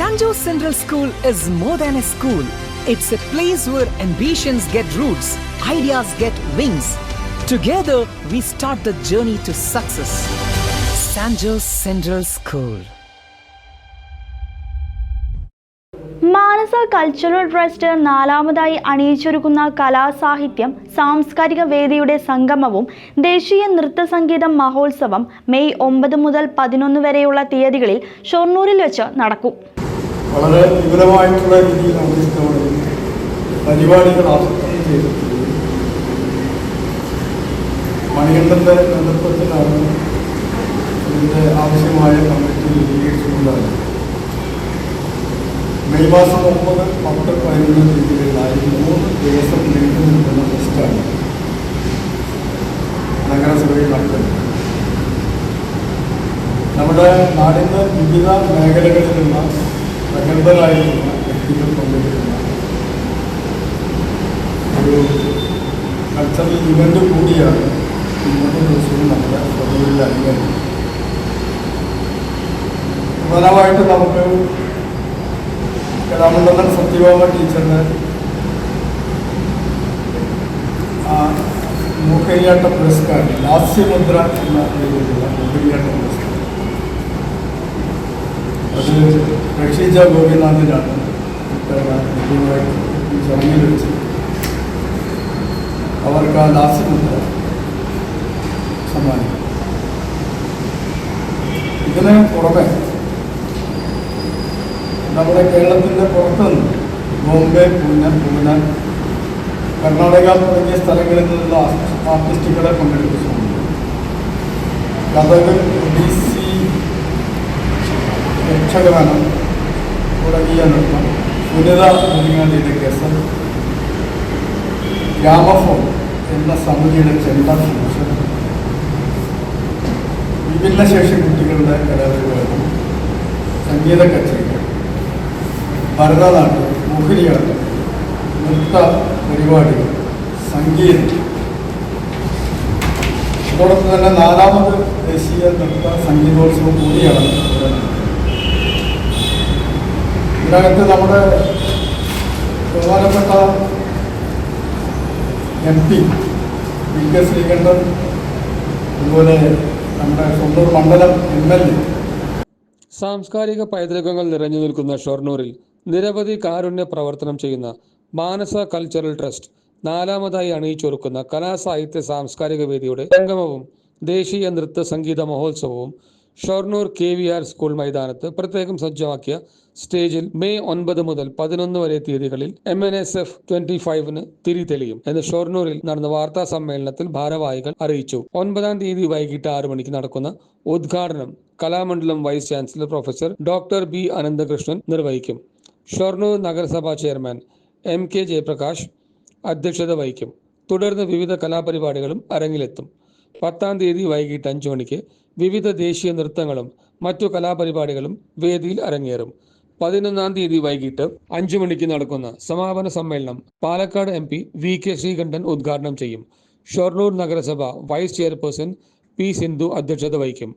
San Central School is more than a school. It's a place where ambitions get roots, ideas get wings. Together, we start the journey to success. San Central School. Manasa cultural trust നാലാമതായി അണിയിച്ചൊരുക്കുന്ന കലാസാഹിത്യം സാംസ്കാരിക വേദിയുടെ സംഗമവും ദേശീയ നൃത്ത സംഗീതം മഹോത്സവം May ഒമ്പത് മുതൽ പതിനൊന്ന് വരെയുള്ള തീയതികളിൽ ഷൊർണൂരിൽ വെച്ച് നടക്കും വളരെ വിപുലമായിട്ടുള്ള രീതിയിൽ നമ്മൾ ഇത്തവണ പരിപാടികൾ ആസൂത്രണം ചെയ്തിട്ടുണ്ട്. മണികണ്ഠന്റെ നേതൃത്വത്തിലാണ് ഇതിന്റെ ആവശ്യമായ കമ്മിറ്റി രൂപീകരിച്ചുകൊണ്ടാണ് മെയ് മാസം ഒമ്പത് പത്ത് പതിനൊന്ന് തീയതികളിലായി മൂന്ന് ദിവസം നീണ്ടു നിൽക്കുന്ന ഫെസ്റ്റാണ് നഗരസഭയിൽ നടക്കുന്നത്. നമ്മുടെ നാടിന്റെ വിവിധ മേഖലകളിലുള്ള പ്രഗത്ഭരായിട്ടുള്ള വ്യക്തികൾ പങ്കെടുക്കുന്ന ഒരു കൾച്ചറൽ ഇവൻ്റ് കൂടിയാണ് ഇന്നത്തെ ദിവസവും നമ്മുടെ തൊഴിലിൽ അറിയുന്നത് പ്രധാനമായിട്ട് നമുക്ക് കലാമണ്ഡലം സത്യഭാമ ടീച്ചറിന് മൂക്കയ്യാട്ട പുരസ്കാരം ലാസ്യമുദ്ര എന്ന രീതിയിലുള്ള അത് രക്ഷിച്ച ഗോപിനാഥിനാണ് ഈ ചടങ്ങിൽ വെച്ച് അവർക്ക് ആ ലാസ്യമുദ്ര സമ്മാനിക്കും. ഇതിന് പുറമെ നമ്മുടെ കേരളത്തിന്റെ പുറത്തുനിന്ന് ബോംബെ പൂനെ പൂനെ കർണാടക തുടങ്ങിയ സ്ഥലങ്ങളിൽ നിന്നുള്ള ആർട്ടിസ്റ്റുകളെ പങ്കെടുപ്പിച്ചിട്ടുണ്ട് കഥകൾ ഒഡീസി യക്ഷഗാനം തുടങ്ങിയ നൃത്തം പുനിത മുരിങ്ങാടിയുടെ ഗസൽ. ഗ്രാമഫോൺ എന്ന സമിതിയുടെ ചെണ്ട ഫംഗ്ഷൻ വിഭിന്നശേഷി കുട്ടികളുടെ കലാപരിപാടി സംഗീത കച്ചേരി. ഭരതനാട്യം മോഹിനിയാട്ടം നൃത്ത പരിപാടികൾ സംഗീതം. അതോടൊപ്പം തന്നെ നാലാമത് ദേശീയ നൃത്ത സംഗീതോത്സവം കൂടിയാണ് ഇതിനകത്ത് നമ്മുടെ ബഹുമാനപ്പെട്ട M P V K Sreekandan അതുപോലെ നമ്മുടെ സ്വന്തം മണ്ഡലം എം എൽ എ. സാംസ്കാരിക പൈതൃകങ്ങൾ നിറഞ്ഞു നിൽക്കുന്ന ഷൊർണൂരിൽ നിരവധി കാരുണ്യ പ്രവർത്തനം ചെയ്യുന്ന മാനസ കൾച്ചറൽ ട്രസ്റ്റ് നാലാമതായി അണിയിച്ചൊരുക്കുന്ന കലാസാഹിത്യ സാംസ്കാരിക വേദിയുടെ സംഗമവും ദേശീയ നൃത്ത സംഗീത മഹോത്സവവും Shoranur K V R school മൈതാനത്ത് പ്രത്യേകം സജ്ജമാക്കിയ സ്റ്റേജിൽ മെയ് ഒൻപത് മുതൽ പതിനൊന്ന് വരെ തീയതികളിൽ M N S F twenty ഫൈവിന് തിരി തെളിയും എന്ന് ഷൊർണൂരിൽ നടന്ന വാർത്താ സമ്മേളനത്തിൽ ഭാരവാഹികൾ അറിയിച്ചു. ഒൻപതാം തീയതി വൈകിട്ട് ആറു മണിക്ക് നടക്കുന്ന ഉദ്ഘാടനം Kalamandalam vice chancellor professor doctor B. Ananthakrishnan നിർവഹിക്കും. ഷൊർണൂർ നഗരസഭാ ചെയർമാൻ എം കെ ജയപ്രകാശ് അധ്യക്ഷത വഹിക്കും. തുടർന്ന് വിവിധ കലാപരിപാടികളും അരങ്ങിലെത്തും. പത്താം തീയതി വൈകിട്ട് അഞ്ചു മണിക്ക് വിവിധ ദേശീയ നൃത്തങ്ങളും മറ്റു കലാപരിപാടികളും വേദിയിൽ അരങ്ങേറും. പതിനൊന്നാം തീയതി വൈകിട്ട് അഞ്ചു മണിക്ക് നടക്കുന്ന സമാപന സമ്മേളനം Palakkad M P V K Sreekandan ഉദ്ഘാടനം ചെയ്യും. ഷൊർണൂർ നഗരസഭ വൈസ് ചെയർപേഴ്സൺ പി സിന്ധു അധ്യക്ഷത വഹിക്കും.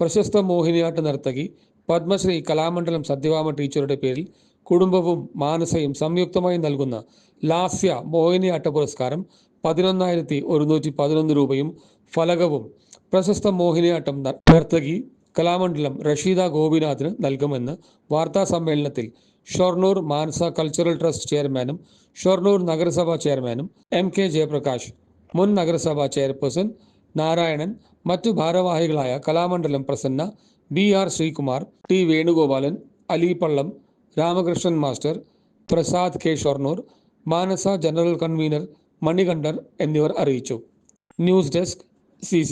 പ്രശസ്ത മോഹിനിയാട്ട നർത്തകി പത്മശ്രീ കലാമണ്ഡലം സത്യഭാമ ടീച്ചറുടെ പേരിൽ കുടുംബവും മാനസയും സംയുക്തമായി നൽകുന്ന ലാസ്യ മോഹിനിയാട്ട പുരസ്കാരം പതിനൊന്നായിരത്തി ഒരുന്നൂറ്റി പതിനൊന്ന് രൂപയും ഫലകവും പ്രശസ്ത മോഹിനിയാട്ടം നർത്തകി കലാമണ്ഡലം റഷീദ ഗോപിനാഥിന് നൽകുമെന്ന് വാർത്താ സമ്മേളനത്തിൽ ഷൊർണൂർ മാനസ കൾച്ചറൽ ട്രസ്റ്റ് ചെയർമാനും ഷൊർണൂർ നഗരസഭാ ചെയർമാനും എം കെ ജയപ്രകാശ് മുൻ നഗരസഭാ ചെയർപേഴ്സൺ നാരായണൻ മറ്റു ഭാരവാഹികളായ Kalamandalam Prasanna B R Sreekumar T Venugopalan Ali Pallam Ramakrishnan master Prasad K Shoranur Manasa general convener Manikantar എന്നിവർ അറിയിച്ചു. News desk C